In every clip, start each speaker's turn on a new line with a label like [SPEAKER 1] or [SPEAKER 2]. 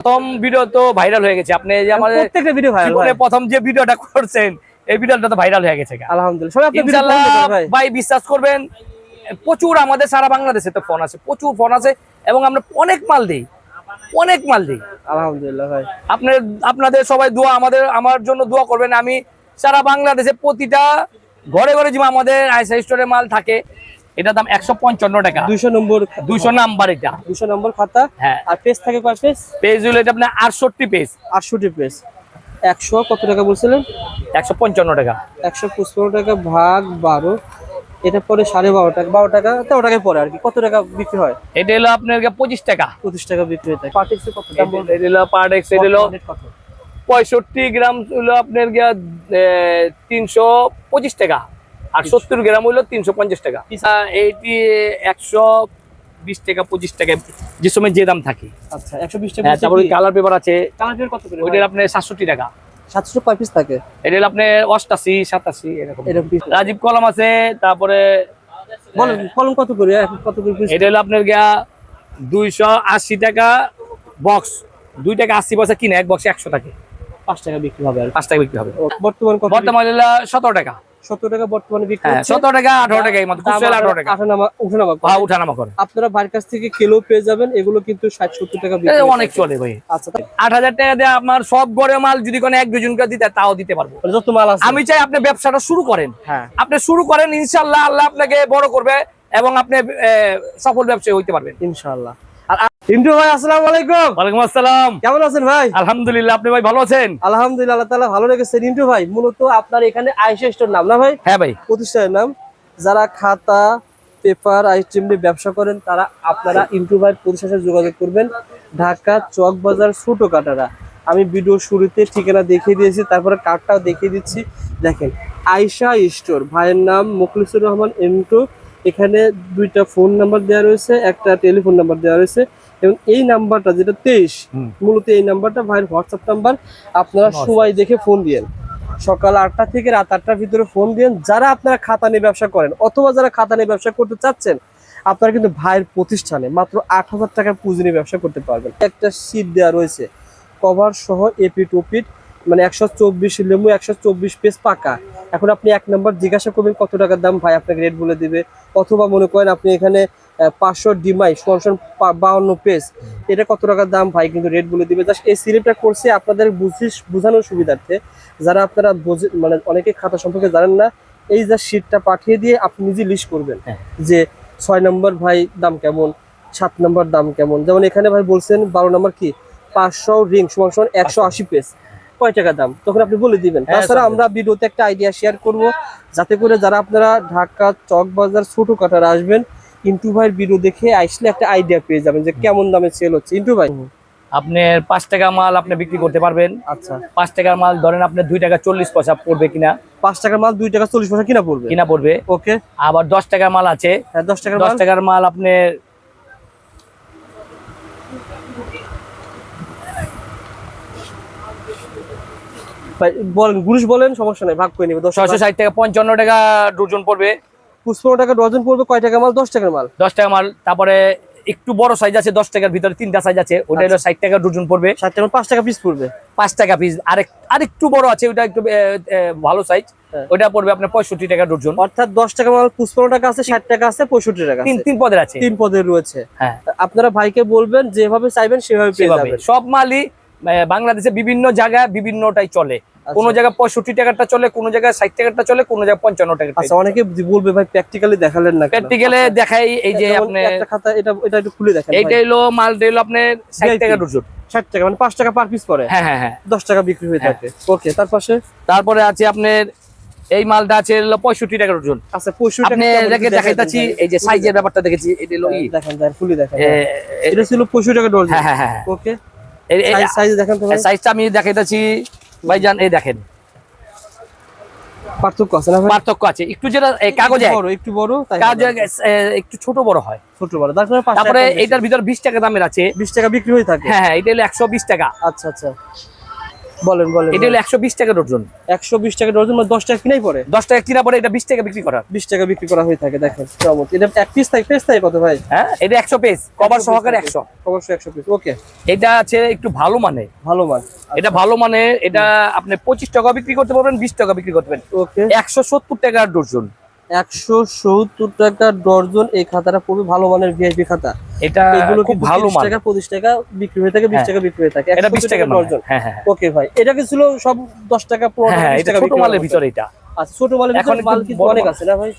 [SPEAKER 1] প্রথম ভিডিও তো ভাইরাল হয়ে গেছে। আপনি যে আমাদের
[SPEAKER 2] প্রত্যেকটা ভিডিও ভাইরাল
[SPEAKER 1] প্রথম যে ভিডিওটা করছেন এই ভিডিওটা তো ভাইরাল হয়ে গেছে
[SPEAKER 2] আলহামদুলিল্লাহ। সবাই ভিডিও ভাই।
[SPEAKER 1] ভাই বিশ্বাস করবেন প্রচুর আমাদের সারা বাংলাদেশে তো ফোন আছে প্রচুর ফোন আছে এবং আমরা অনেক মাল দিই অনেক মাল দিই।
[SPEAKER 2] আলহামদুলিল্লাহ ভাই।
[SPEAKER 1] আপনার আপনাদের সবাই দোয়া আমাদের আমার জন্য দোয়া করবেন। আমি সারা বাংলাদেশে প্রতিটা ঘরে ঘরে যে আমাদের আইসা স্টোরে মাল থাকে এটা দাম একশো পঞ্চান্ন টাকা।
[SPEAKER 2] দুইশো নম্বর
[SPEAKER 1] দুইশো নাম্বার এটা।
[SPEAKER 2] দুশো নম্বর খাতা।
[SPEAKER 1] হ্যাঁ।
[SPEAKER 2] আর পেজ থাকে কয় পেজ?
[SPEAKER 1] পেজ হলো এটা আপনার আটষট্টি পেজ।
[SPEAKER 2] আটষট্টি পেজ। একশো কত টাকা বলছিলেন?
[SPEAKER 1] একশো পঞ্চান্ন টাকা।
[SPEAKER 2] একশো পঁচপন্ন টাকা ভাগ বারো। এটা পরে সাড়ে বারো টাকা। বারো টাকা তেরো টাকায় পরে আর কি। কত টাকা বিক্রি হয়?
[SPEAKER 1] এটা হলো আপনার পঁচিশ টাকা।
[SPEAKER 2] পঁচিশ টাকা বিক্রি হয়ে। থাকে পার্টিক্সে কত?
[SPEAKER 1] এটা হলো পার এক্স এটা হলো
[SPEAKER 2] কত?
[SPEAKER 1] পঁয়ষট্টি গ্রাম হলো আপনার গিয়া তিনশো পঁচিশ টাকা। আর সত্তর গ্রাম হলো তিনশো পঞ্চাশ টাকা। এইটি একশো বিশ টাকা পঁচিশ টাকা যে সময় যে দাম থাকে।
[SPEAKER 2] আচ্ছা একশো বিশ টাকা
[SPEAKER 1] হ্যাঁ তারপরে কালার পেপার আছে।
[SPEAKER 2] কালার পেয়ার কত করে
[SPEAKER 1] ওইটার আপনার সাতষট্টি টাকা।
[SPEAKER 2] সাতশো কয় পিস থাকে?
[SPEAKER 1] এটা আপনার অষ্টাশি সাতাশি এরকম।
[SPEAKER 2] এরকম
[SPEAKER 1] রাজীব কলম আছে তারপরে
[SPEAKER 2] বলেন কলম কত করে? কত করে
[SPEAKER 1] এটা হলো আপনার গিয়া দুইশো আশি টাকা বক্স। দুই টাকা আশি পয়সা কিনে এক বক্সে একশো টাকা
[SPEAKER 2] পাঁচ টাকা বিক্রি হবে আর
[SPEAKER 1] পাঁচ টাকা বিক্রি হবে।
[SPEAKER 2] বর্তমান কত?
[SPEAKER 1] বর্তমানে হলো সতেরো টাকা।
[SPEAKER 2] সত্তর টাকা বর্তমানে বিক্রি
[SPEAKER 1] হ্যাঁ সতেরো টাকা আঠারো টাকা এই মতো আঠারো টাকা।
[SPEAKER 2] উঠানামা
[SPEAKER 1] হ্যাঁ উঠানামা করে
[SPEAKER 2] আপনারা বাড়ির কাছ থেকে কিলো পেয়ে যাবেন এগুলো কিন্তু ষাট সত্তর টাকা বিক্রি
[SPEAKER 1] এটা অনেক চলে ভাই।
[SPEAKER 2] আচ্ছা
[SPEAKER 1] আট হাজার টাকা দিয়ে আমার সব গড়ে মাল যদি কোনো এক দুজনকে দিতে তাও দিতে পারব।
[SPEAKER 2] যত মাল
[SPEAKER 1] আমি চাই আপনি ব্যবসাটা শুরু করেন।
[SPEAKER 2] হ্যাঁ।
[SPEAKER 1] আপনি শুরু করেন ইনশাল্লাহ আল্লাহ আপনাকে বড় করবে এবং আপনি সফল ব্যবসায়ী হইতে পারবেন।
[SPEAKER 2] ইনশাআল্লাহ। ভাই আসসালামু আলাইকুম।
[SPEAKER 1] ওয়ালাইকুম আসসালাম।
[SPEAKER 2] কেমন আছেন ভাই?
[SPEAKER 1] আলহামদুলিল্লাহ আপনি ভাই ভালো আছেন?
[SPEAKER 2] আলহামদুলিল্লাহ আল্লাহ তাআলা ভালো রেখেছে রিন্টু ভাই মূলত আপনার এখানে আয়েশা স্টোর নাম না ভাই?
[SPEAKER 1] হ্যাঁ ভাই।
[SPEAKER 2] প্রতিষ্ঠানের নাম। যারা খাতা পেপার আইটেম নিয়ে ব্যবসা করেন তারা আপনারা ইন্টু ভাইয়ের প্রতিষ্ঠানের যোগাযোগ করবেন। ঢাকা চক বাজার ছোট কাটারা। আমি ভিডিও শুরুতে ঠিকানা দেখিয়ে দিয়েছি তারপরে কার্ডটাও দেখিয়ে দিচ্ছি। দেখেন আয়শা স্টোর। ভাইয়ের নাম মুখলিসুর রহমান এন্টু এখানে দুইটা ফোন নাম্বার দেওয়া রয়েছে একটা টেলিফোন নাম্বার দেওয়া রয়েছে। এবং এই নাম্বারটা যেটা তেইশ মূলত এই নাম্বারটা ভাইয়ের হোয়াটসঅ্যাপ নাম্বার আপনারা সময় দেখে ফোন দিয়েন। সকাল আটটা থেকে রাত আটটার ভিতরে ফোন দিন যারা আপনারা খাতা নিয়ে ব্যবসা করেন অথবা যারা খাতা নিয়ে ব্যবসা করতে চাচ্ছেন আপনারা কিন্তু ভাইয়ের প্রতিষ্ঠানে মাত্র আট হাজার টাকার পুঁজি নিয়ে ব্যবসা করতে পারবেন। একটা সিট দেওয়া রয়েছে। কভার সহ এপি টুপিট মানে একশো চব্বিশ লেমু একশো চব্বিশ পেজ পাকা। এখন আপনি এক নম্বর জিজ্ঞাসা করবেন কত টাকার দাম? ভাই আপনাকে রেট বলে দিবে। অথবা মনে করেন আপনি এখানে পাঁচশো ডিমাই সমান বাউন্ন পেজ এটা কত টাকার দাম? ভাই কিন্তু রেট বলে দিবে। জাস্ট এই সিলিপটা করছে আপনাদের বুঝি বোঝানোর সুবিধার্থে। যারা আপনারা বোঝে- মানে অনেকে খাতা সম্পর্কে জানেন না এই যে শীটটা পাঠিয়ে দিয়ে আপনি নিজে লিস্ট করবেন।
[SPEAKER 1] হ্যাঁ।
[SPEAKER 2] যে ছয় নম্বর ভাই দাম কেমন? সাত নম্বর দাম কেমন? যেমন এখানে ভাই বলছেন বারো নম্বর কি? পাঁচশো রিং সমান সমান একশো আশি পেজ কয় টাকা দাম? তখন আপনি বলে দিবেন।
[SPEAKER 1] হ্যাঁ,
[SPEAKER 2] তাছাড়া আমরা ভিডিওতে একটা আইডিয়া শেয়ার করব। যাতে করে যারা আপনারা ঢাকা চক বাজার ছোট কাটার আসবেন ইন্টু ভাইয়ের ভিডিও দেখে আসলে একটা আইডিয়া পেয়ে যাবেন যে কেমন দামে সেল হচ্ছে। ইন্টু ভাই?
[SPEAKER 1] আপনার পাঁচ টাকা মাল আপনি বিক্রি করতে পারবেন।
[SPEAKER 2] আচ্ছা।
[SPEAKER 1] পাঁচ টাকার মাল ধরেন আপনার দুই টাকা চল্লিশ পয়সা পড়বে কিনা।
[SPEAKER 2] পাঁচ টাকার মাল দুই টাকা চল্লিশ পয়সা কিনা পড়বে?
[SPEAKER 1] কিনা পড়বে।
[SPEAKER 2] ওকে
[SPEAKER 1] আবার দশ টাকার মাল আছে।
[SPEAKER 2] হ্যাঁ দশ টাকার
[SPEAKER 1] দশ টাকার মাল আপনার
[SPEAKER 2] বলেন গুরুষ বলেন সমস্যা নাই ভাগ করে নেবে
[SPEAKER 1] ছয়শো ষাট টাকা পঞ্চান্ন টাকা ডজন পড়বে।
[SPEAKER 2] পঁচপন্ন টাকা ডজন পড়বে কয় টাকা মাল? দশ টাকার মাল।
[SPEAKER 1] দশ টাকা মাল তারপরে একটু বড় সাইজ আছে দশ টাকার ভিতরে তিনটা সাইজ আছে ওটা হলো ষাট টাকা ডজন পড়বে।
[SPEAKER 2] ষাট টাকা পাঁচ টাকা পিস পড়বে।
[SPEAKER 1] পাঁচ টাকা পিস আরেক আরেকটু বড় আছে ওটা একটু ভালো সাইজ
[SPEAKER 2] হ্যাঁ।
[SPEAKER 1] ওটা পড়বে আপনার পঁয়ষট্টি টাকা ডজন।
[SPEAKER 2] অর্থাৎ দশ টাকা মাল পঁচপন্ন টাকা আছে ষাট টাকা আছে পঁয়ষট্টি টাকা
[SPEAKER 1] তিন তিন পদের আছে।
[SPEAKER 2] তিন পদের রয়েছে।
[SPEAKER 1] হ্যাঁ।
[SPEAKER 2] আপনারা ভাইকে বলবেন যেভাবে চাইবেন সেভাবে পেয়ে যাবেন।
[SPEAKER 1] সব মালই বাংলাদেশে বিভিন্ন জায়গায় বিভিন্নটাই চলে। কোন জায়গায় পঁয়ষট্টি টাকাটা চলে কোন জায়গায় ষাট টাকাটা চলে কোনো জায়গায় পঞ্চান্ন টাকা
[SPEAKER 2] আচ্ছা অনেকে বলবে ভাই প্র্যাকটিক্যালি দেখালেন না?
[SPEAKER 1] প্র্যাকটিক্যালে দেখাই এই যে আপনি
[SPEAKER 2] একটা খাতা এটা এটা একটু খুলে দেখেন
[SPEAKER 1] এইটা হলো মালটা হলো আপনার ষাট টাকা ডজন
[SPEAKER 2] ষাট টাকা মানে পাঁচ টাকা পার পিস পড়ে।
[SPEAKER 1] হ্যাঁ হ্যাঁ হ্যাঁ।
[SPEAKER 2] দশ টাকা বিক্রি হয়ে
[SPEAKER 1] হ্যাঁ।
[SPEAKER 2] থাকে। ওকে তার পাশে?
[SPEAKER 1] তারপরে আছে আপনার এই মালটা আছে হলো পঁয়ষট্টি টাকা ডজন
[SPEAKER 2] আচ্ছা পঁয়ষট্টি
[SPEAKER 1] দেখাইতাছি এই যে সাইজের ব্যাপারটা দেখেছি এটা হলো ই।
[SPEAKER 2] দেখেন দেখেন ফুলি দেখেন এটা ছিল পঁয়ষট্টি টাকা ডজন
[SPEAKER 1] হ্যাঁ হ্যাঁ হ্যাঁ
[SPEAKER 2] ওকে
[SPEAKER 1] এই-
[SPEAKER 2] সাইজ দেখেন তো
[SPEAKER 1] সাইজটা আমি দেখাইতাছি। ভাইজান এই দেখেন।
[SPEAKER 2] পার্থক্য আছে না
[SPEAKER 1] পার্থক্য আছে। একটু যেটা কাগজে
[SPEAKER 2] একটু বড় একটু বড়
[SPEAKER 1] কাগজে একটু ছোট বড় হয়।
[SPEAKER 2] ছোট বড়। তারপরে
[SPEAKER 1] এটার ভিতর বিশ টাকা দামের আছে।
[SPEAKER 2] বিশ টাকা বিক্রি হয়ে থাকে।
[SPEAKER 1] হ্যাঁ হ্যাঁ এটা হলো একশো বিশ টাকা।
[SPEAKER 2] আচ্ছা আচ্ছা। বলেন বলেন
[SPEAKER 1] এটা হলো একশো বিশ টাকা ডর্জন
[SPEAKER 2] একশো বিশ টাকা ডজন মানে দশ টাকা কিনাই পড়ে?
[SPEAKER 1] দশ টাকা কিনা পরে এটা বিশ টাকা বিক্রি করা।
[SPEAKER 2] বিশ টাকা বিক্রি করা হয়ে থাকে দেখেন চমৎকার। এটা এক পিস থাকে পিস থাকে কত ভাই?
[SPEAKER 1] হ্যাঁ এটা একশো পিস কভার সহকারে একশো।
[SPEAKER 2] অবশ্যই একশো পিস ওকে
[SPEAKER 1] এটা আছে একটু ভালো মানে
[SPEAKER 2] ভালো মান
[SPEAKER 1] এটা ভালো মানে এটা আপনি পঁচিশ টাকা বিক্রি করতে পারবেন বিশ টাকা বিক্রি করতে পারবেন।
[SPEAKER 2] ওকে
[SPEAKER 1] একশো সত্তর টাকা ডর্জন
[SPEAKER 2] একশো সত্তর টাকা ডর্জন এই খাতাটা খুবই ভালো মানের ভিআইপি খাতা।
[SPEAKER 1] এটা খুব ভালো
[SPEAKER 2] 30
[SPEAKER 1] মান
[SPEAKER 2] টাকা পঁচিশ টাকা বিক্রি হয়ে থাকে বিশ
[SPEAKER 1] হ্যাঁ।
[SPEAKER 2] টাকা বিক্রি হয়ে থাকে।
[SPEAKER 1] এটা
[SPEAKER 2] 170
[SPEAKER 1] বিশ টাকা
[SPEAKER 2] ডর্জন
[SPEAKER 1] হ্যাঁ হ্যাঁ।
[SPEAKER 2] ওকে ভাই এটা কি ছিল সব দশ টাকা পনেরো
[SPEAKER 1] হ্যাঁ
[SPEAKER 2] টাকা, বিশ
[SPEAKER 1] এটা
[SPEAKER 2] টাকা
[SPEAKER 1] ছোট মালের ভিতরে এটা।
[SPEAKER 2] আচ্ছা ছোট মালের ভিতরে মাল
[SPEAKER 1] বড়
[SPEAKER 2] অনেক আছে না ভাই?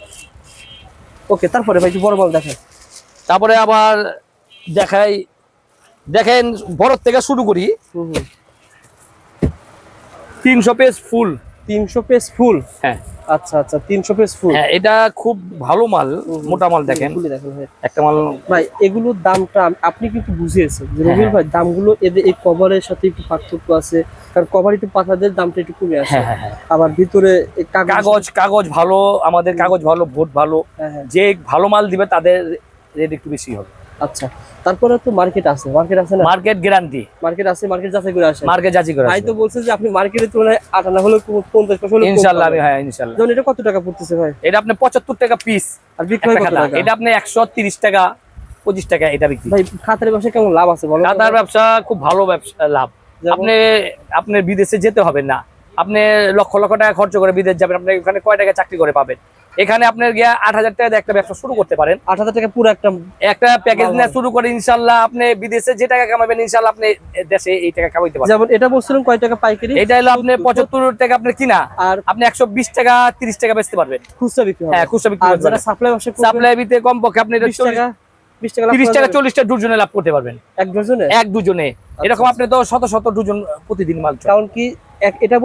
[SPEAKER 2] ওকে তারপরে ভাই বড় মাল দেখেন
[SPEAKER 1] তারপরে আবার দেখাই দেখেন বড় থেকে শুরু করি। তিনশো পেজ ফুল
[SPEAKER 2] তিনশো পেজ ফুল
[SPEAKER 1] হ্যাঁ।
[SPEAKER 2] আচ্ছা আচ্ছা তিনশো পেজ ফুল
[SPEAKER 1] হ্যাঁ এটা খুব ভালো মাল মোটা মাল দেখেন।
[SPEAKER 2] ভাই
[SPEAKER 1] একটা মাল
[SPEAKER 2] ভাই এগুলোর দামটা আপনি কিন্তু বুঝিয়েছেন? যে রবিউল
[SPEAKER 1] হ্যাঁ।
[SPEAKER 2] ভাই দামগুলো এদের এই কভারের সাথে একটু পার্থক্য আছে কারণ কভার একটু পাতাদের দামটা একটু কমে আসে
[SPEAKER 1] হ্যাঁ হ্যাঁ হ্যাঁ।
[SPEAKER 2] আবার ভিতরে
[SPEAKER 1] কাগজ কাগজ ভালো আমাদের কাগজ ভালো ভোট ভালো।
[SPEAKER 2] হ্যাঁ হ্যাঁ।
[SPEAKER 1] যে ভালো মাল দিবে তাদের রেট একটু বেশি হবে।
[SPEAKER 2] আচ্ছা তারপরে তো মার্কেট আছে। মার্কেট আছে না?
[SPEAKER 1] মার্কেট গ্যারান্টি
[SPEAKER 2] মার্কেট আছে মার্কেট যাচাই করে আসে
[SPEAKER 1] মার্কেট যাচাই করে
[SPEAKER 2] ভাই তো বলছে যে আপনি মার্কেটের তুলনায় আটানা পঞ্চাশ পয়সা হলেও কম
[SPEAKER 1] ইনশাল্লাহ আমি হ্যাঁ ইনশাল্লাহ।
[SPEAKER 2] যেমন এটা কত টাকা পড়তেছে ভাই?
[SPEAKER 1] এটা আপনি পঁচাত্তর টাকা পিস
[SPEAKER 2] আর বিক্রি কত টাকা?
[SPEAKER 1] এটা আপনি একশো তিরিশ টাকা পঁচিশ টাকা এটা বিক্রি।
[SPEAKER 2] ভাই খাতার ব্যবসা কেমন লাভ আছে বলো? তো?
[SPEAKER 1] কাতার ব্যবসা খুব ভালো ব্যবসা লাভ। আপনি আপনি বিদেশে যেতে হবে না। আপনি লক্ষ লক্ষ টাকা খরচ করে বিদেশ যাবেন আপনি ওখানে কয় টাকা চাকরি করে পাবেন? এখানে আপনার গিয়া আট হাজার টাকা একটা ব্যবসা শুরু করতে পারেন।
[SPEAKER 2] আট হাজার টাকা পুরো একটা
[SPEAKER 1] একটা প্যাকেজ। নিয়ে শুরু করে ইনশাল্লাহ আপনি বিদেশে যে টাকা কামাবেন ইনশাল্লাহ আপনি দেশে এই টাকা কামাইতে পারবেন।
[SPEAKER 2] যেমন এটা বলছিলেন কয় টাকা পাইকারি?
[SPEAKER 1] এটা হলো আপনি পঁচাত্তর টাকা আপনি কিনা।
[SPEAKER 2] আর
[SPEAKER 1] আপনি একশো বিশ টাকা তিরিশ টাকা বেচতে পারবেন।
[SPEAKER 2] খুচরা বিক্রি
[SPEAKER 1] হ্যাঁ খুচরা বিক্রি
[SPEAKER 2] সাপ্লাই
[SPEAKER 1] সাপ্লাই বিতে কম পক্ষে আপনি
[SPEAKER 2] টাকা
[SPEAKER 1] তিরিশ টাকা চল্লিশটা ডুজনে লাভ করতে পারবেন।
[SPEAKER 2] এক
[SPEAKER 1] দুজনে? এরকম আপনি তো শত শত দুজন প্রতিদিন মাল
[SPEAKER 2] কারণ কি এটা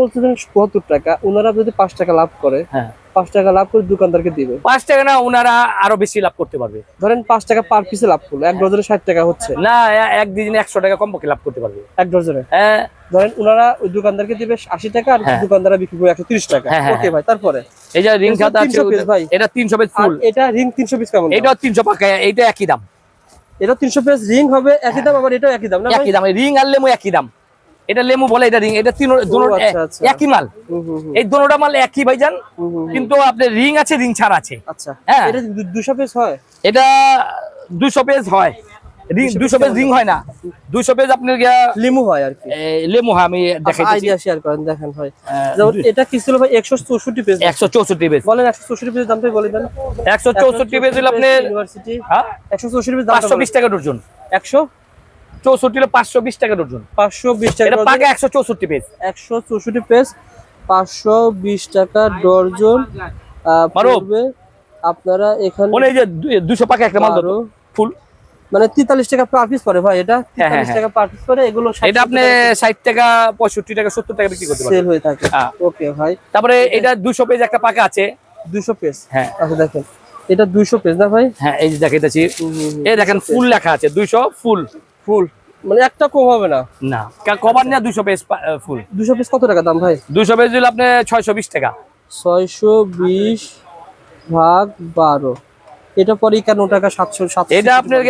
[SPEAKER 2] পঁচাত্তর টাকা ওনারা যদি পাঁচ টাকা লাভ করে
[SPEAKER 1] হ্যাঁ।
[SPEAKER 2] পাঁচ টাকা লাভ করে দোকানদারকে দিবে।
[SPEAKER 1] পাঁচ টাকা না ওনারা আরও বেশি লাভ করতে পারবে।
[SPEAKER 2] ধরেন পাঁচ টাকা পার পিসে লাভ করল এক ডজনে ষাট টাকা হচ্ছে।
[SPEAKER 1] না এক দুজনে একশো টাকা কম পক্ষে লাভ করতে পারবে।
[SPEAKER 2] এক ডজনে
[SPEAKER 1] হ্যাঁ।
[SPEAKER 2] ধরেন ওনারা ওই দোকানদারকে দিবে আশি টাকা আর
[SPEAKER 1] হ্যাঁ।
[SPEAKER 2] দোকানদাররা বিক্রি করবে একশো তিরিশ টাকা।
[SPEAKER 1] হ্যাঁ, হ্যাঁ,
[SPEAKER 2] ওকে ভাই তারপরে?
[SPEAKER 1] এই যে রিং
[SPEAKER 2] এটা
[SPEAKER 1] খাতা আছে
[SPEAKER 2] 300 ভাই।
[SPEAKER 1] এটা তিনশো
[SPEAKER 2] আর
[SPEAKER 1] ফুল
[SPEAKER 2] এটা রিং তিনশো পিস কেমন?
[SPEAKER 1] এটাও তিনশো পাকা এটা একই দাম।
[SPEAKER 2] এটা তিনশো পিস রিং হবে একই দাম আবার এটাও একই দাম না
[SPEAKER 1] একই দাম রিং আর লেমু একই দাম। এটা লেমু বলে এটা রিং এটা তিন
[SPEAKER 2] আচ্ছা, আচ্ছা।
[SPEAKER 1] একই মাল। এই দুটোটা মাল একই ভাইজান। কিন্তু আপনার রিং আছে রিং ছাড় আছে।
[SPEAKER 2] আচ্ছা।
[SPEAKER 1] হ্যাঁ।
[SPEAKER 2] এটা দু- দুশো হয়?
[SPEAKER 1] এটা দুশো পেজ হয়। রিং
[SPEAKER 2] 200
[SPEAKER 1] পেজ রিং হয় না। দুশো পেজ আপনার
[SPEAKER 2] লিমু হয় আর কি।
[SPEAKER 1] লেমু হয় আমি দেখাইতেছি
[SPEAKER 2] আইডিয়া শেয়ার করেন দেখেন এটা কি ছিল ভাই একশো চৌষট্টি পেজ
[SPEAKER 1] একশো চৌষট্টি পেজ
[SPEAKER 2] বলেন একশো চৌষট্টি পেজের দামটাই বলে দেন।
[SPEAKER 1] একশো চৌষট্টি পেজ হলো আপনার
[SPEAKER 2] ইউনিভার্সিটি
[SPEAKER 1] হ্যাঁ?
[SPEAKER 2] একশো পেজ
[SPEAKER 1] টাকা
[SPEAKER 2] একশো?
[SPEAKER 1] চৌষট্টি হলো পাঁচশো বিশ টাকা ডর্জন
[SPEAKER 2] পাঁচশো বিশ টাকা
[SPEAKER 1] পাকা একশো চৌষট্টি পেজ
[SPEAKER 2] একশো চৌষট্টি পেজ পাঁচশো বিশ টাকা ডর্জন আপনারা এখানে
[SPEAKER 1] মনে যে দুশো পাকা একটা মাল ধরো ফুল।
[SPEAKER 2] মানে তেতাল্লিশ টাকা পার পিস পড়ে ভাই এটা।
[SPEAKER 1] হ্যাঁ, হ্যাঁ,
[SPEAKER 2] তেতাল্লিশ টাকা পার পিস পড়ে এগুলো
[SPEAKER 1] এটা আপনি ষাট টাকা পঁয়ষট্টি টাকা সত্তর টাকা বিক্রি করতে
[SPEAKER 2] সেল হয়ে থাকে।
[SPEAKER 1] হ্যাঁ।
[SPEAKER 2] ওকে ভাই।
[SPEAKER 1] তারপরে এটা দুশো পেজ একটা পাকা আছে।
[SPEAKER 2] দুশো পেজ
[SPEAKER 1] হ্যাঁ।
[SPEAKER 2] আচ্ছা দেখেন। এটা দুইশো পেজ না ভাই?
[SPEAKER 1] হ্যাঁ এই যে দেখাইতেছি এই দেখেন ফুল লেখা আছে। দুইশো ফুল।
[SPEAKER 2] ফুল? মানে একটা কম হবে না?
[SPEAKER 1] না কভার নিয়ে দুশো পেজ ফুল।
[SPEAKER 2] দুশো পিস কত টাকা দাম ভাই?
[SPEAKER 1] দুশো পেজ দিলে আপনি ছয়শো বিশ টাকা।
[SPEAKER 2] ছয়শো বিশ ভাগ বারো। এটা পরে একান্ন টাকা সাতশো সাতশো
[SPEAKER 1] এটা আপনার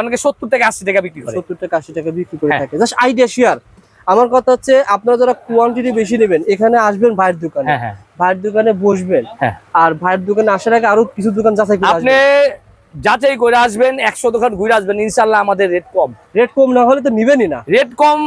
[SPEAKER 1] অনেকে সত্তর টাকা আশি টাকা বিক্রি করে।
[SPEAKER 2] সত্তর টাকা আশি টাকা বিক্রি করে
[SPEAKER 1] হ্যাঁ।
[SPEAKER 2] থাকে। জাস্ট আইডিয়া শেয়ার আমার কথা হচ্ছে আপনারা যারা কোয়ান্টিটি বেশি নেবেন এখানে আসবেন ভাইয়ের দোকানে।
[SPEAKER 1] হ্যাঁ হ্যাঁ।
[SPEAKER 2] ভাইয়ের দোকানে বসবেন। আর ভাইয়ের দোকানে আসার আগে আরও কিছু দোকান যাচাই করে
[SPEAKER 1] আপনি যাচাই করে আসবেন একশো দোকান ঘুরে আসবেন ইনশাল্লাহ আমাদের রেট কম।
[SPEAKER 2] রেট কম না হলে তো নিবেনই না।
[SPEAKER 1] রেট কম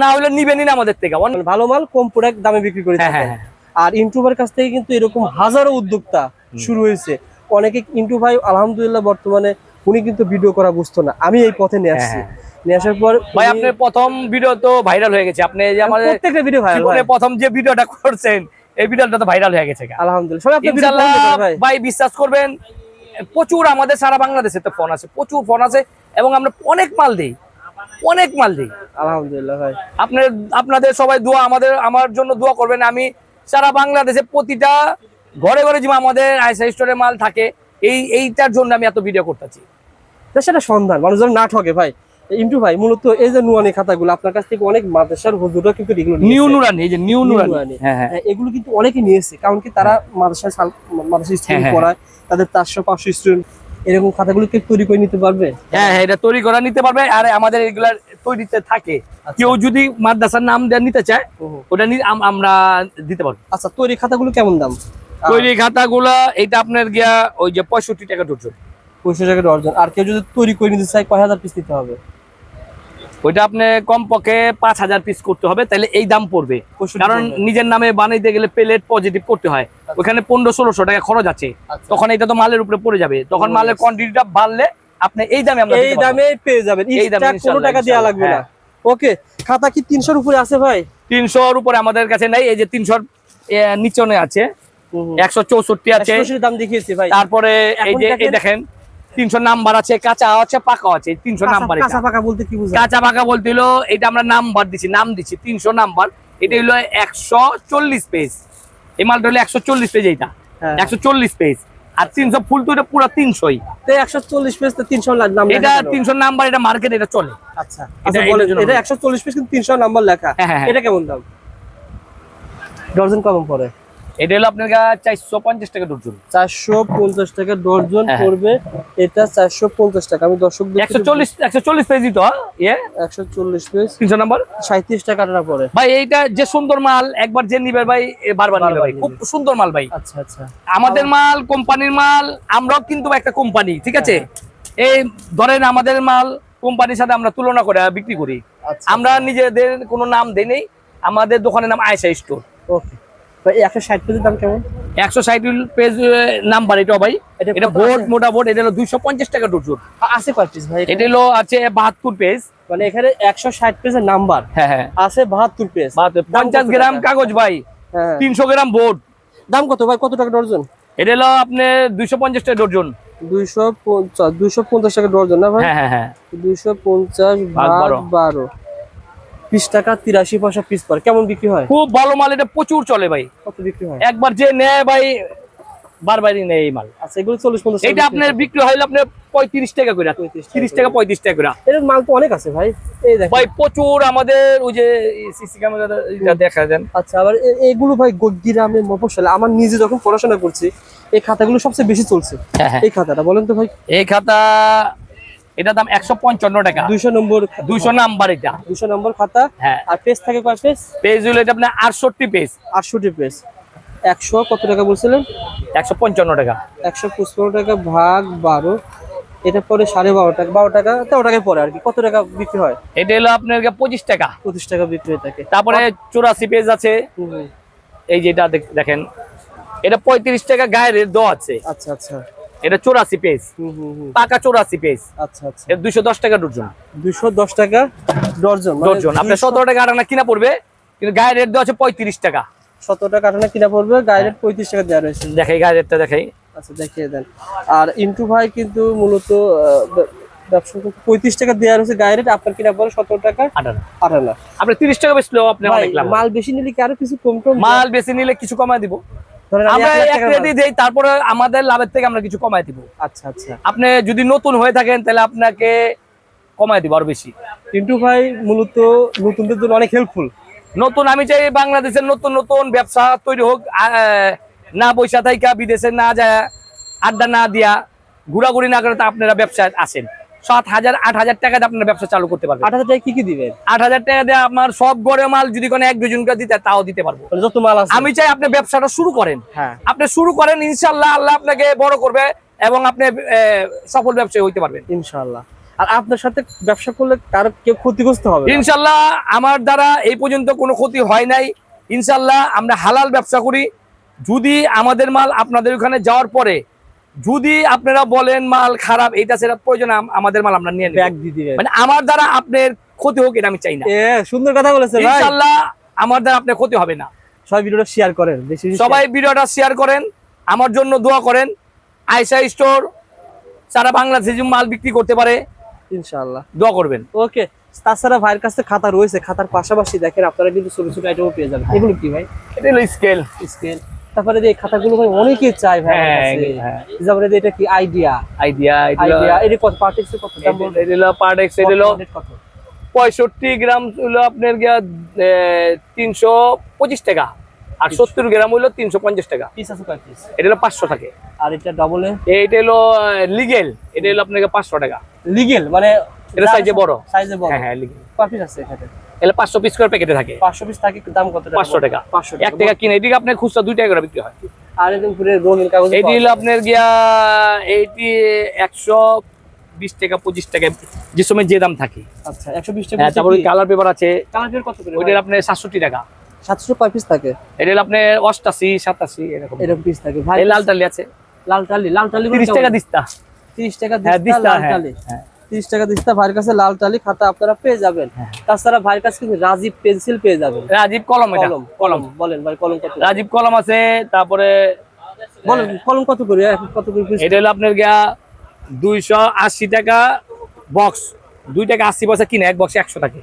[SPEAKER 1] না হলে নিবেনই না আমাদের থেকে। অনেক
[SPEAKER 2] ভালো মাল কম প্রোডাক্ট দামে বিক্রি করে
[SPEAKER 1] হ্যাঁ, হ্যাঁ,
[SPEAKER 2] আর ইন্টুভার কাছ থেকে কিন্তু এরকম হাজারো উদ্যোক্তা শুরু হয়েছে। অনেকে ইন্টু ভাই আলহামদুলিল্লাহ বর্তমানে উনি কিন্তু ভিডিও করা বুঝতো না। আমি এই পথে নিয়ে আসছি।
[SPEAKER 1] হ্যাঁ,
[SPEAKER 2] নিয়ে আসার পর
[SPEAKER 1] ভাই আপনার প্রথম ভিডিও তো ভাইরাল হয়ে গেছে। আপনি যে আমাদের
[SPEAKER 2] প্রত্যেকটা ভিডিও ভাই
[SPEAKER 1] জীবনে প্রথম যে ভিডিওটা করছেন এই ভিডিওটা তো ভাইরাল হয়ে গেছে।
[SPEAKER 2] আলহামদুলিল্লাহ। সবাই ভাই
[SPEAKER 1] বিশ্বাস করবেন প্রচুর আমাদের সারা বাংলাদেশে তো ফোন আছে প্রচুর ফোন আছে এবং আমরা অনেক মাল দিই অনেক মাল দিই।
[SPEAKER 2] আলহামদুলিল্লাহ ভাই।
[SPEAKER 1] আপনার আপনাদের সবাই দোয়া আমাদের আমার জন্য দোয়া করবেন আমি সারা বাংলাদেশে প্রতিটা ঘরে ঘরে যেমন আমাদের আইসা স্টোরে মাল থাকে এই এইটার জন্য আমি এত ভিডিও করতেছি।
[SPEAKER 2] সেটা সন্ধান মানুষজন না ঠকে ভাই। ইন্টু ভাই মূলত এই যে নুয়ানি খাতাগুলো আপনার কাছ থেকে অনেক মাদ্রাসার হুজুররা কিন্তু এগুলো
[SPEAKER 1] নিউ নুরানি এই যে নিউ নুরানি। হ্যাঁ হ্যাঁ।
[SPEAKER 2] হ্যাঁ, এগুলো কিন্তু অনেকে নিয়েছে কারণ কি তারা মাদ্রাসায় সাল- মাদ্রাসায় স্টুডেন্ট
[SPEAKER 1] হ্যাঁ, হ্যাঁ।
[SPEAKER 2] পড়ায় তাদের চারশো পাঁচশো স্টুডেন্ট এরকম খাতাগুলো কি তৈরি করে নিতে পারবে?
[SPEAKER 1] হ্যাঁ হ্যাঁ এটা তৈরি করা নিতে পারবে আর আমাদের এগুলার তৈরিতে থাকে। কেউ যদি মাদ্রাসার নাম দেওয়া নিতে চায় ওটা নি- আমরা দিতে পারব।
[SPEAKER 2] আচ্ছা তৈরি খাতাগুলো কেমন দাম?
[SPEAKER 1] তৈরি খাতাগুলো এটা আপনার গিয়া ওই যে পঁয়ষট্টি টাকা ডজন
[SPEAKER 2] পঁয়ষট্টি টাকা ডর্জন আর কেউ যদি তৈরি করে নিতে চায় কয় হাজার পিস নিতে হবে?
[SPEAKER 1] ওইটা আপনি কমপক্ষে পাঁচ হাজার পিস করতে হবে তাহলে এই দাম পড়বে। কারণ নিজের নামে বানাইতে গেলে প্লেট পজিটিভ করতে হয়। ওখানে পনেরো ষোলোশো টাকা খরচ আছে।
[SPEAKER 2] আচ্ছা।
[SPEAKER 1] তখন এটা তো মালের উপরে পড়ে যাবে। তখন মালের কোয়ান্টিটিটা বাড়লে আপনি এই দামে আমরা
[SPEAKER 2] এই দামে পেয়ে যাবেন।
[SPEAKER 1] এই দামে
[SPEAKER 2] কোনো টাকা দেওয়া লাগবে না।
[SPEAKER 1] হ্যাঁ।
[SPEAKER 2] ওকে খাতা কি তিনশোর উপরে আছে ভাই?
[SPEAKER 1] তিনশোর উপরে আমাদের কাছে নাই এই যে তিনশোর নিচনে আছে। একশো চৌষট্টি আছে।
[SPEAKER 2] দাম দেখিয়েছি ভাই।
[SPEAKER 1] তারপরে এই যে এই
[SPEAKER 2] দেখেন
[SPEAKER 1] তিনশো নাম্বার আছে কাঁচা আছে পাকা আছে তিনশো নাম্বার
[SPEAKER 2] কাঁচা পাকা বলতে কি
[SPEAKER 1] কাঁচা পাকা বলতে হলো এটা আমরা নাম্বার দিছি নাম দিছি তিনশো নাম্বার। এটা হলো একশো চল্লিশ পেজ এই মালটা হলো একশো চল্লিশ পেজ এইটা।
[SPEAKER 2] হ্যাঁ।
[SPEAKER 1] একশো চল্লিশ পেজ আর তিনশো ফুল তো এটা পুরো তিনশোই।
[SPEAKER 2] তো একশো চল্লিশ পেজ তো তিনশো
[SPEAKER 1] এটা তিনশো নাম্বার এটা মার্কেট এটা চলে।
[SPEAKER 2] আচ্ছা।
[SPEAKER 1] এটা-
[SPEAKER 2] আচ্ছা এটা একশো চল্লিশ পেজ কিন্তু তিনশো নাম্বার লেখা।
[SPEAKER 1] হ্যাঁ, হ্যাঁ।
[SPEAKER 2] এটা কেমন দাম? ডর্জন কেমন পড়ে।
[SPEAKER 1] এটা হলো আপনার চারশো পঞ্চাশ টাকা ডজন
[SPEAKER 2] চারশো পঞ্চাশ টাকা ডর্জন
[SPEAKER 1] হ্যাঁ।
[SPEAKER 2] পড়বে এটা চারশো পঞ্চাশ টাকা। আমি দর্শক
[SPEAKER 1] একশো চল্লিশ একশো চল্লিশ পেজই তো ইয়ে?
[SPEAKER 2] একশো চল্লিশ পেজ
[SPEAKER 1] তিনশো নাম্বার?
[SPEAKER 2] সাঁত্রিশ টাকা টাকা পড়ে।
[SPEAKER 1] ভাই এইটা যে সুন্দর মাল একবার যে নিবে ভাই বারবার নিবে ভাই। খুব সুন্দর মাল ভাই।
[SPEAKER 2] আচ্ছা আচ্ছা।
[SPEAKER 1] আমাদের মাল কোম্পানির মাল আমরাও কিন্তু একটা কোম্পানি ঠিক আছে? এই ধরেন আমাদের মাল কোম্পানির সাথে আমরা তুলনা করে বিক্রি করি।
[SPEAKER 2] আচ্ছা
[SPEAKER 1] আমরা নিজেদের কোনো নাম দেই নেই আমাদের দোকানের নাম আয়সা স্টোর।
[SPEAKER 2] ওকে। ভাই পেজের দাম কেমন?
[SPEAKER 1] পেজ নাম্বার এটা ভাই।
[SPEAKER 2] এটা
[SPEAKER 1] এটা বোর্ড মোটা বোর্ড এটা হলো দুইশো পঞ্চাশ টাকা ডজন
[SPEAKER 2] আছে কয় পিস ভাই
[SPEAKER 1] এটা হলো আছে বাহাত্তর পেজ
[SPEAKER 2] মানে এখানে একশো ষাট পেজের নাম্বার
[SPEAKER 1] হ্যাঁ হ্যাঁ।
[SPEAKER 2] আছে বাহাত্তর পেজ
[SPEAKER 1] বাহাত্তর। পঞ্চাশ
[SPEAKER 2] কত
[SPEAKER 1] গ্রাম কাগজ ভাই।
[SPEAKER 2] হ্যাঁ।
[SPEAKER 1] তিনশো গ্রাম বোর্ড
[SPEAKER 2] দাম কত ভাই? কত টাকা ডর্জন
[SPEAKER 1] এটা হলো দুইশো পঞ্চাশ টাকা ডজন।
[SPEAKER 2] দুইশো পঞ্চাশ দুইশো পঞ্চাশ টাকা ডর্জন না ভাই?
[SPEAKER 1] হ্যাঁ হ্যাঁ হ্যাঁ।
[SPEAKER 2] দুইশো পঞ্চাশ
[SPEAKER 1] ভাগ
[SPEAKER 2] ভাগ
[SPEAKER 1] বারো।
[SPEAKER 2] বারো। বিশ টাকা তিরাশি পয়সা পিস পর কেমন বিক্রি হয়?
[SPEAKER 1] খুব ভালো মাল এটা প্রচুর চলে ভাই।
[SPEAKER 2] কত বিক্রি হয়?
[SPEAKER 1] একবার যে নেয় ভাই বারবারই নেয় এই মাল।
[SPEAKER 2] আচ্ছা এগুলো চল্লিশ পঞ্চাশ
[SPEAKER 1] এটা আপনার বিক্রি হইলে আপনার পঁয়ত্রিশ টাকা করে তিরিশ টাকা পঁয়ত্রিশ টাকা করে।
[SPEAKER 2] এর মাল তো অনেক আছে ভাই। এই দেখ
[SPEAKER 1] ভাই প্রচুর আমাদের ওই যে সিসি ক্যামেরা দেখা
[SPEAKER 2] আচ্ছা আবার এগুলো ভাই গ্রামে আমার নিজে যখন পড়াশোনা করছি এই খাতাগুলো সবচেয়ে বেশি চলছে।
[SPEAKER 1] হ্যাঁ,
[SPEAKER 2] এই খাতাটা বলেন তো ভাই।
[SPEAKER 1] এই খাতা এটা দাম একশো পঞ্চান্ন টাকা।
[SPEAKER 2] দুইশো নম্বর
[SPEAKER 1] দুইশো নাম্বার এটা।
[SPEAKER 2] দুইশো নম্বর খাতা।
[SPEAKER 1] হ্যাঁ।
[SPEAKER 2] আর পেজ থাকে কয় পেজ?
[SPEAKER 1] পেজ হলো এটা আপনার আটষট্টি পেজ।
[SPEAKER 2] আটষট্টি পেজ। একশো কত টাকা বলছিলেন?
[SPEAKER 1] একশো পঞ্চান্ন টাকা।
[SPEAKER 2] একশো পঁচপন্ন টাকা ভাগ বারো। এটা পরে সাড়ে বারো টাকা। বারো টাকা তেরো টাকায় পরে আর কি। কত টাকা বিক্রি হয়?
[SPEAKER 1] এটা হলো আপনার পঁচিশ টাকা।
[SPEAKER 2] পঁচিশ টাকা বিক্রি হয়ে থাকে।
[SPEAKER 1] তারপরে চুরাশি পেজ আছে। এই যেটা দেখ- দেখেন। এটা পঁয়ত্রিশ টাকা গায়ের দেওয়া আছে।
[SPEAKER 2] আচ্ছা আচ্ছা।
[SPEAKER 1] এটা চৌরাশি পেজ পাকা চৌরাশি পেজ
[SPEAKER 2] আচ্ছা আচ্ছা।
[SPEAKER 1] দুইশো দশ টাকা ডজন।
[SPEAKER 2] দুশো দশ টাকা মানে
[SPEAKER 1] ডজন। আপনার সতেরো টাকা আটানা কিনা পড়বে কিন্তু গায়ের রেট দেওয়া আছে পঁয়ত্রিশ টাকা।
[SPEAKER 2] সতেরো টাকা আটানা কিনা পড়বে গায়ে রেট পঁয়ত্রিশ টাকা দেওয়া রয়েছে।
[SPEAKER 1] দেখাই গায়ের রেটটা দেখাই।
[SPEAKER 2] আচ্ছা দেখিয়ে দেন। আর ইন্টু ভাই কিন্তু মূলত ব্যবসা পঁয়ত্রিশ টাকা দেওয়া রয়েছে গায়ে রেট আপনার কিনা পড়ে সতেরো টাকা
[SPEAKER 1] আটানা
[SPEAKER 2] আটানা
[SPEAKER 1] আপনি তিরিশ টাকা আপনি
[SPEAKER 2] মাল বেশি নিলে কি আরও কিছু কম
[SPEAKER 1] মাল বেশি নিলে কিছু কমায় দিব। আমরা
[SPEAKER 2] এক
[SPEAKER 1] দেই তারপরে আমাদের লাভের থেকে আমরা কিছু কমায় দিব।
[SPEAKER 2] আচ্ছা আচ্ছা।
[SPEAKER 1] আপনি যদি নতুন হয়ে থাকেন তাহলে আপনাকে কমায় দিব আরও বেশি।
[SPEAKER 2] ইন্টু ভাই মূলত নতুনদের জন্য অনেক হেল্পফুল
[SPEAKER 1] নতুন আমি চাই বাংলাদেশের নতুন নতুন ব্যবসা তৈরি হোক না বৈশা থাইকা বিদেশে না যায় আড্ডা না দিয়া ঘোরাঘুরি না করে তা আপনারা ব্যবসায় আসেন। সাত হাজার আট হাজার টাকা দিয়ে আপনারা ব্যবসা চালু করতে পারবেন।
[SPEAKER 2] আট হাজার টাকা কি কি দিবেন?
[SPEAKER 1] আট হাজার টাকা দিয়ে আমার সব গড়ে মাল যদি কোনো এক দুজনকে দিতে তাও দিতে পারব।
[SPEAKER 2] যত মাল আছে।
[SPEAKER 1] আমি চাই আপনি ব্যবসাটা শুরু করেন।
[SPEAKER 2] হ্যাঁ।
[SPEAKER 1] আপনি শুরু করেন ইনশাল্লাহ আল্লাহ আপনাকে বড় করবে এবং আপনি সফল ব্যবসায়ী হইতে পারবেন।
[SPEAKER 2] ইনশাল্লাহ আর আপনার সাথে ব্যবসা করলে কারও কেউ ক্ষতিগ্রস্ত হবে
[SPEAKER 1] ইনশাল্লাহ আমার দ্বারা এই পর্যন্ত কোনো ক্ষতি হয় নাই। ইনশাল্লাহ আমরা হালাল ব্যবসা করি। যদি আমাদের মাল আপনাদের ওখানে যাওয়ার পরে যদি আপনারা বলেন মাল খারাপ এইটা সেটা প্রয়োজন আমাদের মাল আমরা নিয়ে মানে আমার দ্বারা আপনার ক্ষতি হোক এটা আমি চাই না।
[SPEAKER 2] সুন্দর কথা বলেছে
[SPEAKER 1] ইনশাল্লাহ আমার দ্বারা আপনার ক্ষতি হবে না।
[SPEAKER 2] সবাই ভিডিওটা শেয়ার করেন
[SPEAKER 1] সবাই ভিডিওটা শেয়ার করেন আমার জন্য দোয়া করেন। আয়সা স্টোর সারা বাংলাদেশে মাল বিক্রি করতে পারে
[SPEAKER 2] ইনশাআল্লাহ
[SPEAKER 1] দোয়া করবেন।
[SPEAKER 2] ওকে তাছাড়া ভাইয়ের কাছে খাতা রয়েছে খাতার পাশাপাশি দেখেন আপনারা কিন্তু ছোট ছোট আইটেমও পেয়ে যাবেন। এগুলো কি ভাই?
[SPEAKER 1] এটা হলো স্কেল
[SPEAKER 2] স্কেল তারপরে যে এই খাতাগুলো ভাই অনেকে চায় ভাই
[SPEAKER 1] হ্যাঁ, হ্যাঁ।
[SPEAKER 2] যেমন এটা কি আইডিয়া
[SPEAKER 1] আইডিয়া
[SPEAKER 2] আইডিয়া এটা কত? পার্টিক্সে কত দাম বলবেন?
[SPEAKER 1] এটা হলো পার এক্স এটা হলো? পঁয়ষট্টি গ্রাম হলো আপনার গিয়া তিনশো পঁচিশ টাকা। আর সত্তর গ্রাম হইল তিনশো পঞ্চাশ টাকা।
[SPEAKER 2] পিস আছে কয় পিস
[SPEAKER 1] এটা হলো পাঁচশো থাকে।
[SPEAKER 2] আর এটা ডবলে
[SPEAKER 1] এইটা হলো লিগেল এটা হলো আপনাকে পাঁচশো টাকা।
[SPEAKER 2] লিগেল মানে
[SPEAKER 1] এটা এ বড়।
[SPEAKER 2] সাইজে বড়।
[SPEAKER 1] হ্যাঁ হ্যাঁ লিগেল
[SPEAKER 2] কয় পিস আছে এখানে?
[SPEAKER 1] এটা পাঁচশো পিস করে প্যাকেটে থাকে।
[SPEAKER 2] পাঁচশো পিস থাকে দাম কত
[SPEAKER 1] পাঁচশো টাকা।
[SPEAKER 2] পাঁচশো
[SPEAKER 1] এক টাকা কিনে এদিকে আপনার খুচরা দুই টাকা করে বিক্রি হয়।
[SPEAKER 2] আর একদম পুরো রঙিন কাগজ
[SPEAKER 1] এটি হলো আপনার গিয়া এইটি একশো বিশ টাকা পঁচিশ টাকা যে সময় যে দাম থাকে।
[SPEAKER 2] আচ্ছা একশো বিশ টাকা
[SPEAKER 1] হ্যাঁ তারপরে কালার পেপার আছে
[SPEAKER 2] কালার কত করে
[SPEAKER 1] ওইটার আপনার সাতষট্টি টাকা।
[SPEAKER 2] সাতশো কয় পিস থাকে।
[SPEAKER 1] এটা হলো আপনার অষ্টাশি সাতাশি এরকম।
[SPEAKER 2] এরকম পিস থাকে। ভাই
[SPEAKER 1] লাল টালি আছে।
[SPEAKER 2] লাল টালি লাল টালি
[SPEAKER 1] তিরিশ টাকা দিস্তা।
[SPEAKER 2] তিরিশ টাকা
[SPEAKER 1] হ্যাঁ
[SPEAKER 2] দিস্তা
[SPEAKER 1] দিস্তা
[SPEAKER 2] লাল
[SPEAKER 1] হ্যাঁ
[SPEAKER 2] টালি।
[SPEAKER 1] হ্যাঁ।
[SPEAKER 2] তিরিশ টাকা দিচ্ছে ভাইয়ের কাছে লাল টালি খাতা আপনারা পেয়ে যাবেন।
[SPEAKER 1] হ্যাঁ।
[SPEAKER 2] তাছাড়া ভাইয়ের কাছে কিন্তু রাজীব পেন্সিল পেয়ে যাবেন।
[SPEAKER 1] রাজীব কলম এটা
[SPEAKER 2] কলম
[SPEAKER 1] কলম।
[SPEAKER 2] বলেন ভাই কলম কত
[SPEAKER 1] রাজীব কলম আছে তারপরে
[SPEAKER 2] বলেন কলম কত করে? কত করে?
[SPEAKER 1] এটা হলো আপনার গিয়া দুইশো আশি টাকা বক্স দুই টাকা আশি পয়সা কিনে এক বক্সে একশো টাকা।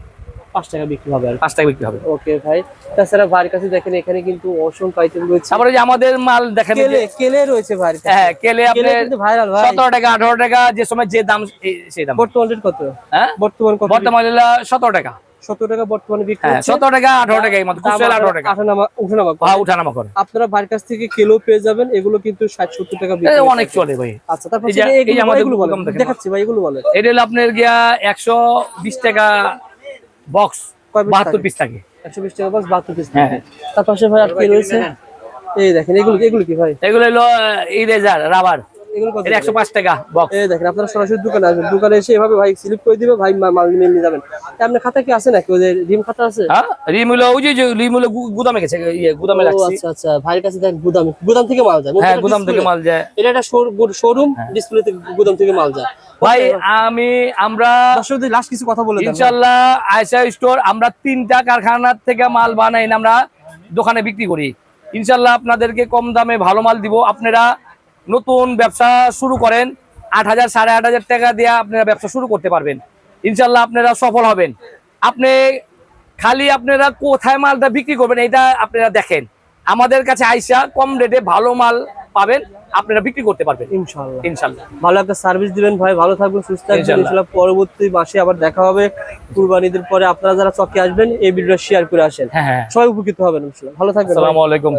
[SPEAKER 2] পাঁচ টাকা বিক্রি হবে আর
[SPEAKER 1] পাঁচ টাকা বিক্রি হবে।
[SPEAKER 2] ওকে ভাই তাছাড়া ভাইয়ের কাছে দেখেন এখানে কিন্তু অসংখ্য আইটেম রয়েছে।
[SPEAKER 1] যে আমাদের মাল দেখেন
[SPEAKER 2] কেলে কেলে রয়েছে ভাইয়ের কাছে
[SPEAKER 1] হ্যাঁ কেলে
[SPEAKER 2] কিন্তু ভাইরাল ভাই।
[SPEAKER 1] সতেরো টাকা আঠারো টাকা যে সময় যে দাম সেই দাম।
[SPEAKER 2] বর্তমান রেট কত?
[SPEAKER 1] হ্যাঁ?
[SPEAKER 2] বর্তমান কত?
[SPEAKER 1] বর্তমানে হলো সতেরো টাকা।
[SPEAKER 2] সতেরো টাকা বর্তমানে বিক্রি
[SPEAKER 1] হ্যাঁ
[SPEAKER 2] হচ্ছে।
[SPEAKER 1] সতেরো টাকা আঠারো টাকা এই মতো। খুচরা আঠারো টাকা।
[SPEAKER 2] আঠানামা উঠানামা করে।
[SPEAKER 1] হ্যাঁ উঠানামা করে।
[SPEAKER 2] আপনারা ভাইয়ের কাছ থেকে কেলো পেয়ে যাবেন এগুলো কিন্তু ষাট সত্তর টাকা বিক্রি
[SPEAKER 1] অনেক চলে ভাই।
[SPEAKER 2] আচ্ছা তারপর
[SPEAKER 1] এই
[SPEAKER 2] এগুলো
[SPEAKER 1] আমাদের
[SPEAKER 2] এগুলো বলেন। দেখাচ্ছি ভাই এগুলো বলেন।
[SPEAKER 1] এটা হলো আপনার গিয়া একশো বিশ টাকা বক্স
[SPEAKER 2] কয় piece
[SPEAKER 1] বাহাত্তর
[SPEAKER 2] থাকে?
[SPEAKER 1] পিস থাকে।
[SPEAKER 2] একশো বিশ টাকা বক্স বাহাত্তর পিস
[SPEAKER 1] হ্যাঁ।
[SPEAKER 2] তার পাশে ভাই আর কি রয়েছে? এই দেখেন এগুলো এগুলো কি ভাই?
[SPEAKER 1] এগুলো হলো ইরেজার রাবার
[SPEAKER 2] এগুলো কত
[SPEAKER 1] এটা একশো পাঁচ টাকা বক্স
[SPEAKER 2] এই দেখেন আপনারা সরাসরি দোকানে আসবেন। দোকানে এসে এভাবে ভাই স্লিপ করে দিবে ভাই মাল নিয়ে নিয়ে যাবেন। আপনার খাতা কি আছে নাকি? ওদের রিম খাতা আছে?
[SPEAKER 1] হ্যাঁ রিম হলো ওই যে- যে রিম হলো গুদামে গেছে ইয়ে গুদামে লাগছে
[SPEAKER 2] আচ্ছা আচ্ছা। ভাইয়ের কাছে দেখেন গুদাম। গুদাম থেকে মাল যায়।
[SPEAKER 1] হ্যাঁ গুদাম থেকে মাল যায়।
[SPEAKER 2] এটা একটা শোরুম
[SPEAKER 1] হ্যাঁ।
[SPEAKER 2] ডিসপ্লে থেকে গুদাম থেকে মাল যায়।
[SPEAKER 1] ভাই আমি আমরা
[SPEAKER 2] দর্শকদের লাস্ট কিছু কথা বলে।
[SPEAKER 1] আয়সা স্টোর আমরা তিনটা কারখানা থেকে মাল বানাই না আমরা দোকানে বিক্রি করি। ইনশাল্লাহ আপনাদেরকে কম দামে ভালো মাল দিব। আপনারা নতুন ব্যবসা শুরু করেন আট হাজার সাড়ে আট হাজার টাকা দিয়ে আপনারা ব্যবসা শুরু করতে পারবেন। ইনশাল্লাহ আপনারা সফল হবেন। আপনি খালি আপনারা কোথায় মালটা বিক্রি করবেন এটা আপনারা দেখেন। আমাদের কাছে আইসা কম রেটে ভালো মাল পাবেন আপনারা বিক্রি করতে পারবেন।
[SPEAKER 2] ইনশাআল্লাহ
[SPEAKER 1] ইনশাল্লাহ।
[SPEAKER 2] ভালো একটা সার্ভিস দিবেন ভাই ভালো থাকবেন সুস্থ থাকবেন।
[SPEAKER 1] ইনশাআল্লাহ
[SPEAKER 2] পরবর্তী মাসে আবার দেখা হবে। কুরবানিদের পরে আপনারা যারা চকে আসবেন এই ভিডিওটা শেয়ার করে আসেন।
[SPEAKER 1] হ্যাঁ হ্যাঁ।
[SPEAKER 2] সবাই উপকৃত হবেন ইনশাআল্লাহ ভালো থাকবেন
[SPEAKER 1] আসসালামু আলাইকুম।